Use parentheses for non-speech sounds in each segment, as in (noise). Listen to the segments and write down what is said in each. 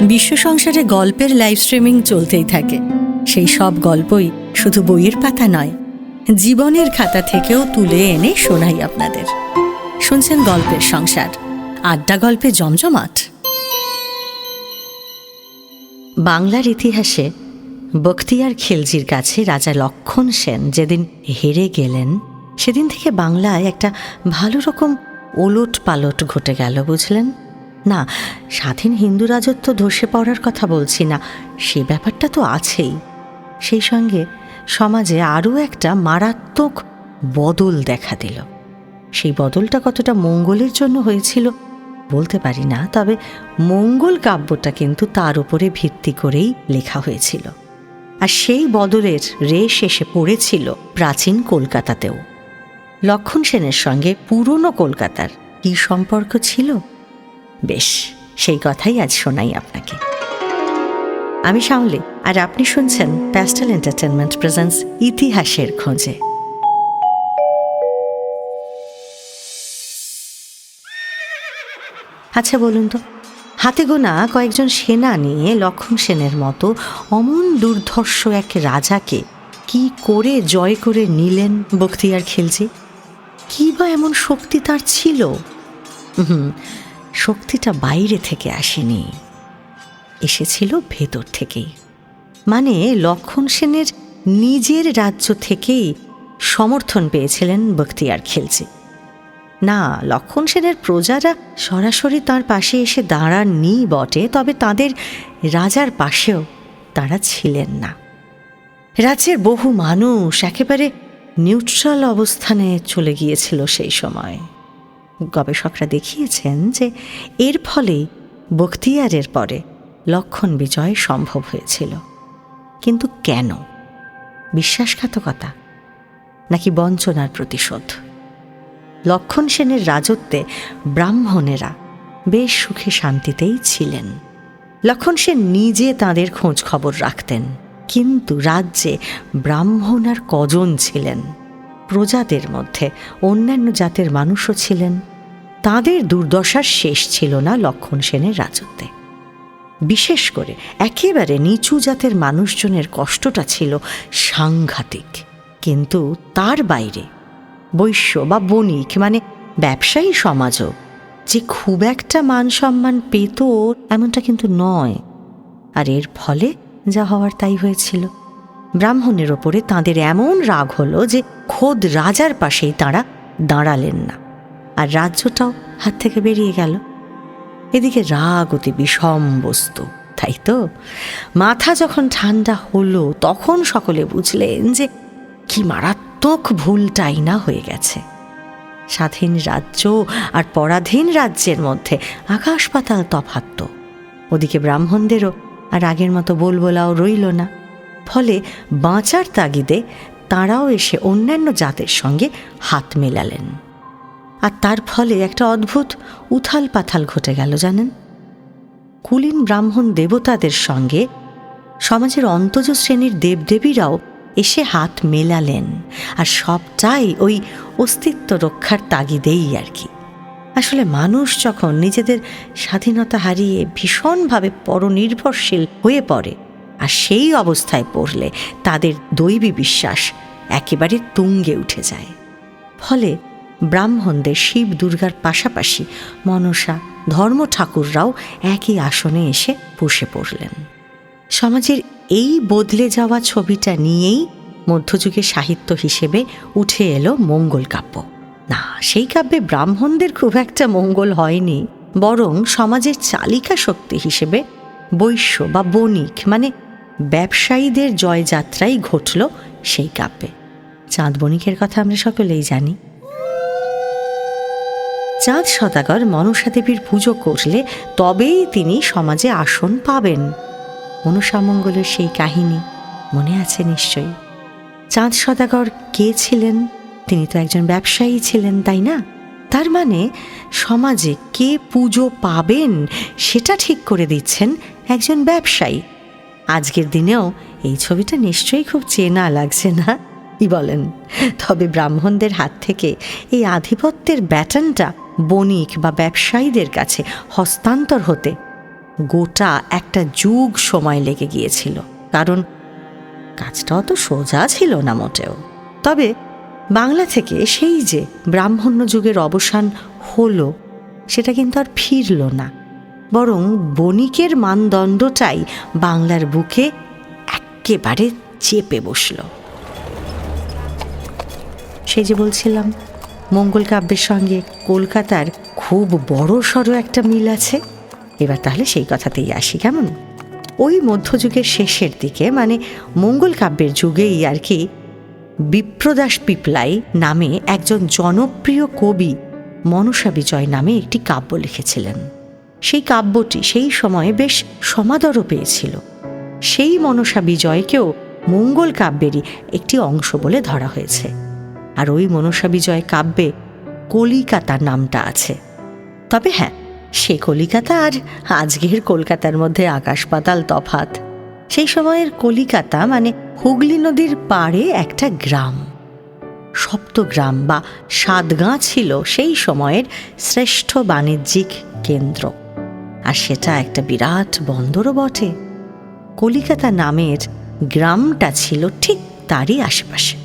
বিশ্ব সংসারে গল্পের লাইভ স্ট্রিমিং চলতেই থাকে। সেই সব গল্পই শুধু বইয়ের পাতা নয়, জীবনের খাতা থেকেও তুলে এনে শোনাই আপনাদের। শুনছেন গল্পের সংসার, আড্ডা গল্পে জমজমাট। বাংলার ইতিহাসে বখতিয়ার খিলজির কাছে রাজা লক্ষণ সেন যেদিন হেরে গেলেন, সেদিন থেকে বাংলায় একটা ভালো রকম ওলট পালট ঘটে গেল, বুঝলেন? না, স্বাধীন হিন্দু রাজত্ব ধসে পড়ার কথা বলছি না, সে ব্যাপারটা তো আছেই। সেই সঙ্গে সমাজে আরও একটা মারাত্মক বদল দেখা দিল। সেই বদলটা কতটা মঙ্গলের জন্য হয়েছিল বলতে পারি না, তবে মঙ্গল কাব্যটা কিন্তু তার উপরে ভিত্তি করেই লেখা হয়েছিল। আর সেই বদলের রেশ এসে পড়েছিল প্রাচীন কলকাতাতেও। লক্ষণ সেনের সঙ্গে পুরনো কলকাতার কি সম্পর্ক ছিল? বেশ, সেই কথাই আজ শোনাই আপনাকে। আমি শাওলি আর আপনি শুনছেন প্যাস্টেল এন্টারটেনমেন্ট প্রেজেন্স ইতিহাসের খোঁজে। আচ্ছা বলুন তো, হাতে গোনা কয়েকজন সেনা নিয়ে লক্ষণ সেনের মতো অমন দুর্ধর্ষ এক রাজাকে কি করে জয় করে নিলেন বখতিয়ার খিলজি? কি বা এমন শক্তি তার ছিল? হুম শক্তিটা বাইরে থেকে আসেনি। এসেছিল ভেতর থেকেই। মানে লক্ষণ সেনের নিজের রাজ্য থেকেই সমর্থন পেয়েছিলেন বখতিয়ার খিলজি। না, লক্ষণ সেনের প্রজারা সরাসরি তার পাশে এসে দাঁড়াননি বটে, তবে তাদের রাজার পাশেও তারা ছিলেন না। রাজ্যের বহু মানুষ একেবারে নিউট্রাল অবস্থানে চলে গিয়েছিল সেই সময়। গবেষকরা দেখিয়েছেন যে এর ফলে বখতিয়ারের পরে লক্ষণ বিজয় সম্ভব হয়েছিল। কিন্তু কেন? বিশ্বাসঘাতকতা? নাকি বঞ্চনার প্রতিশোধ? লক্ষণ সেনের রাজত্বে ব্রাহ্মণেরা বেশ সুখে শান্তিতেই ছিলেন। লক্ষণ সেন নিজে তাদের খোঁজ খবর রাখতেন, কিন্তু রাজ্যে ব্রাহ্মণ আর কজন ছিলেন? প্রজাদের মধ্যে অন্যান্য জাতের মানুষও ছিলেন। তাদের দুর্দশার শেষ ছিল না লক্ষণ সেনের রাজত্বে। বিশেষ করে একেবারে নিচু জাতের মানুষজনের কষ্টটা ছিল সাংঘাতিক। কিন্তু তার বাইরে বৈশ্য বা বণিক মানে ব্যবসায়ী সমাজও যে খুব একটা মান সম্মান পেত এমনটা কিন্তু নয়। আর এর ফলে যা হওয়ার তাই হয়েছিল। ব্রাহ্মণের ওপরে তাঁদের এমন রাগ হলো যে খোদ রাজার পাশেই তাঁরা দাঁড়ালেন না। আর রাজ্যটাও হাত থেকে বেরিয়ে গেল। এদিকে রাগ অতি বিষম বস্তু, তাই তো? মাথা যখন ঠান্ডা হলো, তখন সকলে বুঝলেন যে কি মারাত্মক ভুলটাই না হয়ে গেছে। স্বাধীন রাজ্য আর পরাধীন রাজ্যের মধ্যে আকাশ পাতাল তফাত তো। ওদিকে ব্রাহ্মণদেরও আর আগের মতো বলবোলাও রইল না। ফলে বাঁচার তাগিদে তাঁরাও এসে অন্যান্য জাতের সঙ্গে হাত মেলালেন। আর তার ফলে একটা অদ্ভুত উথাল পাথাল ঘটে গেল, জানেন? কুলীন ব্রাহ্মণ দেবতাদের সঙ্গে সমাজের অন্তজ শ্রেণির দেবদেবীরাও এসে হাত মেলালেন আর সবটাই ওই অস্তিত্ব রক্ষার তাগিদেই আর কি। আসলে মানুষ যখন নিজেদের স্বাধীনতা হারিয়ে ভীষণভাবে পরনির্ভরশীল হয়ে পড়ে আর সেই অবস্থায় পড়লে তাদের দৈবী বিশ্বাস একেবারে তুঙ্গে উঠে যায়। ফলে ব্রাহ্মণদের শিব দুর্গার পাশাপাশি মনসা ধর্ম ঠাকুররাও একই আসনে এসে বসে পড়লেন। সমাজের এই বদলে যাওয়া ছবিটা নিয়েই মধ্যযুগে সাহিত্য হিসেবে উঠে এলো মঙ্গল কাব্য। না, সেই কাব্যে ব্রাহ্মণদের খুব একটা মঙ্গল হয়নি, বরং সমাজের চালিকা শক্তি হিসেবে বৈশ্য বা বণিক মানে ব্যবসায়ীদের জয়যাত্রাই ঘটল সেই কাব্যে। চাঁদ বণিকের কথা আমরা সকলেই জানি। চাঁদ সদাগর মনসা দেবীর পুজো করলে তবেই তিনি সমাজে আসন পাবেন। মনসামঙ্গলের সেই কাহিনী মনে আছে নিশ্চয়ই। চাঁদ সদাগর কে ছিলেন? তিনি তো একজন ব্যবসায়ী ছিলেন, তাই না? তার মানে সমাজে কে পুজো পাবেন সেটা ঠিক করে দিচ্ছেন একজন ব্যবসায়ী। আজকের দিনেও এই ছবিটা নিশ্চয়ই খুব চেনা লাগছে না? কি বলেন? তবে ব্রাহ্মণদের হাত থেকে এই আধিপত্যের ব্যাটনটা বণিক বা ব্যবসায়ীদের কাছে হস্তান্তর হতে গোটা একটা যুগ সময় লেগে গিয়েছিল, কারণ কাজটা অত সোজা ছিল না মোটেও। তবে বাংলা থেকে সেই যে ব্রাহ্মণ্য যুগের অবসান হলো, সেটা কিন্তু আর ফিরল না। বরং বণিকের মানদণ্ডটাই বাংলার বুকে একেবারে চেপে বসল। সেই যে বলছিলাম মঙ্গল কাব্যের সঙ্গে কলকাতার খুব বড় সড়ো একটা মিল আছে। এবার তাহলে সেই কথাতেই আসি, কেমন? ওই মধ্যযুগের শেষের দিকে মানে মঙ্গল কাব্যের যুগেই আর কি, বিপ্রদাস পিপলাই নামে একজন জনপ্রিয় কবি মনসা বিজয় নামে একটি কাব্য লিখেছিলেন। সেই কাব্যটি সেই সময়ে বেশ সমাদরও পেয়েছিল। সেই মনসা বিজয়কেও মঙ্গল কাব্যেরই একটি অংশ বলে ধরা হয়েছে। আর ওই মনসা বিজয় কাব্যে কলিকাতা নামটা আছে। তবে হ্যাঁ সে কলিকাতা আর আজকের কলকাতার মধ্যে আকাশ পাতাল তফাত সেই সময়ের কলিকাতা মানে হুগলি নদীর পাড়ে একটা গ্রাম। সপ্তগ্রাম বা সাতগাঁ ছিল সেই সময়ের শ্রেষ্ঠ বাণিজ্যিক কেন্দ্র। আর সেটা একটা বিরাট বন্দরও বটে। কলিকাতা নামের গ্রামটা ছিল ঠিক তারই আশেপাশে।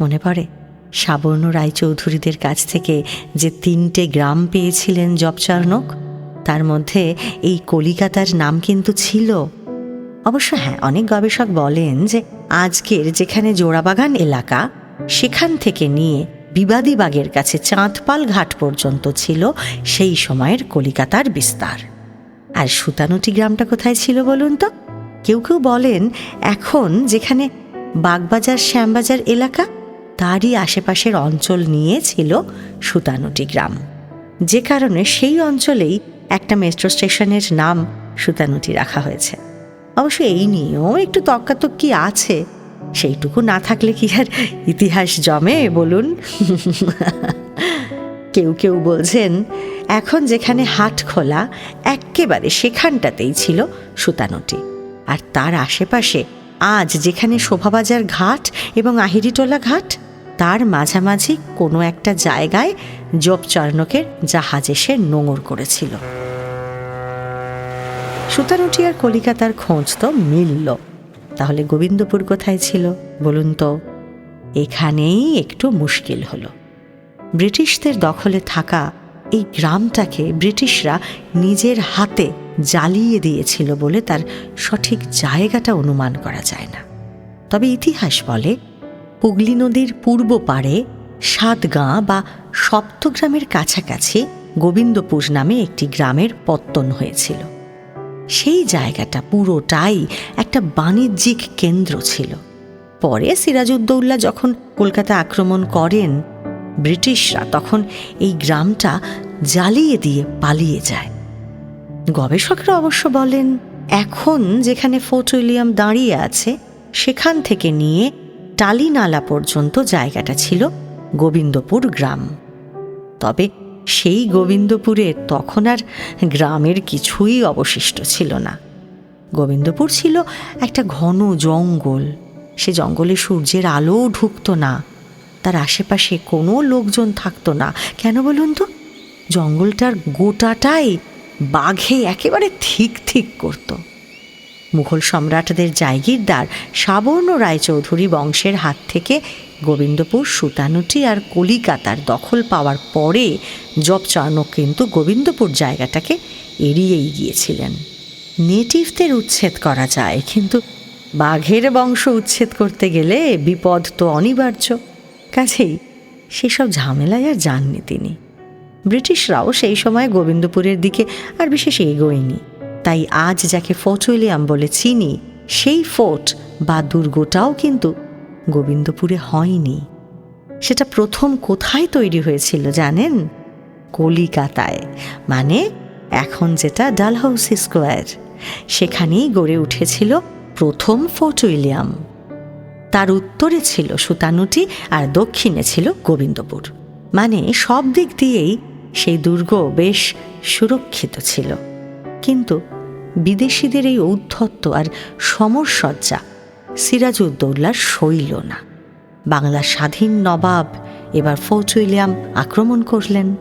মনে পড়ে? সাবর্ণ রায়চৌধুরীদের কাছ থেকে যে তিনটে গ্রাম পেয়েছিলেন জবচার্ণক তার মধ্যে এই কলিকাতার নাম কিন্তু ছিল। অবশ্য হ্যাঁ অনেক গবেষক বলেন যে আজকের যেখানে জোড়াবাগান এলাকা, সেখান থেকে নিয়ে বিবাদীবাগের কাছে চাঁদপাল ঘাট পর্যন্ত ছিল সেই সময়ের কলিকাতার বিস্তার। আর সুতানুটি গ্রামটা কোথায় ছিল বলুন তো? কেউ কেউ বলেন এখন যেখানে বাগবাজার, শ্যামবাজার এলাকা তারই আশেপাশের অঞ্চল নিয়ে ছিল সুতানুটি গ্রাম। যে কারণে সেই অঞ্চলেই একটা মেট্রো স্টেশনের নাম সুতানুটি রাখা হয়েছে। অবশ্য এই নিয়েও একটু তক্কাতক্কি আছে। সেইটুকু না থাকলে কি আর ইতিহাস জমে, বলুন? কেউ কেউ বলছেন, এখন যেখানে হাট খোলা একেবারে সেখানটাতেই ছিল সুতানুটি। আর তার আশেপাশে আজ যেখানে শোভাবাজার ঘাট এবং আহিরিটোলা ঘাট তার মাঝামাঝি কোনো একটা জায়গায় জবচর্ণকের জাহাজ এসে নোঙর করেছিল। সুতানুটি আর কলিকাতার খোঁজ তো মিলল। তাহলে গোবিন্দপুর কোথায় ছিল বলুন তো? এখানেই একটু মুশকিল হলো। ব্রিটিশদের দখলে থাকা এই গ্রামটাকে ব্রিটিশরা নিজের হাতে জ্বালিয়ে দিয়েছিল বলে তার সঠিক জায়গাটা অনুমান করা যায় না। তবে ইতিহাস বলে হুগলি নদীর পূর্ব পাড়ে সাতগাঁ বা সপ্তগ্রামের কাছাকাছি গোবিন্দপুর নামে একটি গ্রামের পত্তন হয়েছিল। সেই জায়গাটা পুরোটাই একটা বাণিজ্যিক কেন্দ্র ছিল। পরে সিরাজউদ্দৌল্লা যখন কলকাতা আক্রমণ করেন, ব্রিটিশরা তখন এই গ্রামটা জ্বালিয়ে দিয়ে পালিয়ে যায়। গবেষকরা অবশ্য বলেন, এখন যেখানে ফোর্ট উইলিয়াম দাঁড়িয়ে আছে, সেখান থেকে নিয়ে টালিনালা পর্যন্ত জায়গাটা ছিল গোবিন্দপুর গ্রাম। তবে সেই গোবিন্দপুরে তখন আর গ্রামের কিছুই অবশিষ্ট ছিল না। গোবিন্দপুর ছিল একটা ঘন জঙ্গল। সে জঙ্গলে সূর্যের আলোও ঢুকতো না। তার আশেপাশে কোনো লোকজন থাকতো না। কেন বলুন তো? জঙ্গলটার গোটাটাই বাঘে একেবারে থিক থিক করত। মুঘল সম্রাটদের জায়গিরদার সাবর্ণ রায়চৌধুরী বংশের হাত থেকে গোবিন্দপুর, সুতানুটি আর কলিকাতার দখল পাওয়ার পরে জবচার্ণক কিন্তু গোবিন্দপুর জায়গাটাকে এড়িয়েই গিয়েছিলেন। নেটিভদের উচ্ছেদ করা যায়, কিন্তু বাঘের বংশ উচ্ছেদ করতে গেলে বিপদ তো অনিবার্য। কাছেই সেসব ঝামেলায় আর যাননি তিনি। ব্রিটিশরাও সেই সময় গোবিন্দপুরের দিকে আর বিশেষ এগোয়নি। তাই আজ যাকে ফোর্ট উইলিয়াম বলে চিনি, সেই ফোর্ট বা দুর্গটাও কিন্তু গোবিন্দপুরে হয়নি। সেটা প্রথম কোথায় তৈরি হয়েছিল জানেন? কলিকাতায়। মানে এখন যেটা ডালহাউসি স্কোয়ার। সেখানেই গড়ে উঠেছিল প্রথম ফোর্ট উইলিয়াম তার উত্তরে ছিল সুতানুটি আর দক্ষিণে ছিল গোবিন্দপুর। মানে সব দিক দিয়েই সেই দুর্গ বেশ সুরক্ষিত ছিল। কিন্তু বিদেশিদের এই ঔদ্ধত্য আর সমরসজ্জা সিরাজউদ্দৌলার সইল না। বাংলা স্বাধীন নবাব এবার ফোর্ট উইলিয়াম আক্রমণ করলেন।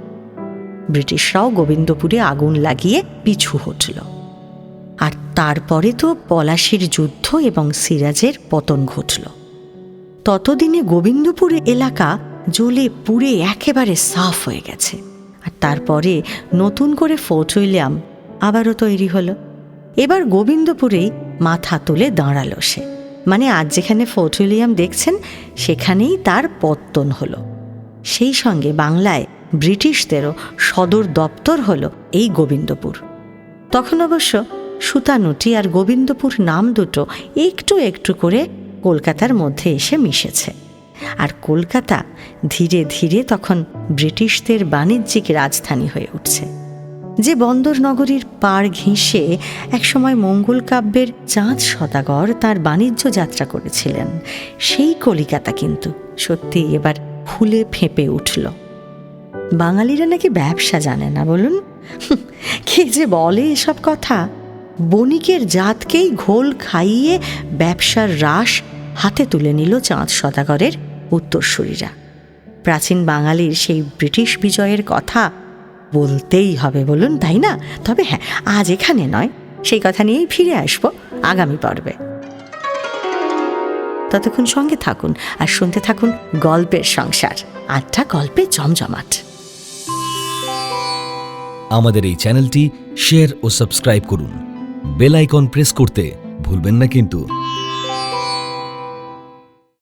ব্রিটিশরাও গোবিন্দপুরে আগুন লাগিয়ে পিছু হটল। আর তারপরে তো পলাশির যুদ্ধ এবং সিরাজের পতন ঘটল। ততদিনে গোবিন্দপুর এলাকা জ্বলে পুড়ে একেবারে সাফ হয়ে গেছে। আর তারপরে নতুন করে ফোর্ট উইলিয়াম আবারও তৈরি হলো। এবার গোবিন্দপুরেই মাথা তুলে দাঁড়াল সে। মানে আজ যেখানে ফোর্ট উইলিয়াম দেখছেন, সেখানেই তার পত্তন হলো। সেই সঙ্গে বাংলায় ব্রিটিশদেরও সদর দপ্তর হলো এই গোবিন্দপুর। তখন অবশ্য সুতানুটি আর গোবিন্দপুর নাম দুটো একটু একটু করে কলকাতার মধ্যে এসে মিশেছে। আর কলকাতা ধীরে ধীরে তখন ব্রিটিশদের বাণিজ্যিক রাজধানী হয়ে উঠছে। যে বন্দর নগরীর পাড় ঘেঁষে একসময় মঙ্গল কাব্যের চাঁদ সদাগর তার বাণিজ্য যাত্রা করেছিলেন। সেই কলিকাতা কিন্তু সত্যি এবার ফুলে ফেঁপে উঠল। বাঙালিরা নাকি ব্যবসা জানে না বলুন? (laughs) কে যে বলে এসব কথা? বণিকের জাতকেই ঘোল খাইয়ে ব্যবসার রাস হাতে তুলে নিল চাঁদ সদাগরের উত্তরসূরিরা। প্রাচীন বাঙালির সেই ব্রিটিশ বিজয়ের কথা বলতেই হবে বলুন, তাই না? তবে হ্যাঁ আজ এখানে নয়, সেই কথা নিয়েই ফিরে আসব আগামী পর্বে। ততক্ষণ সঙ্গে থাকুন আর শুনতে থাকুন গল্পের সংসার, আটটা গল্পে জমজমাট। আমাদের এই চ্যানেলটি শেয়ার ও সাবস্ক্রাইব করুন। বেল আইকন প্রেস করতে ভুলবেন না কিন্তু।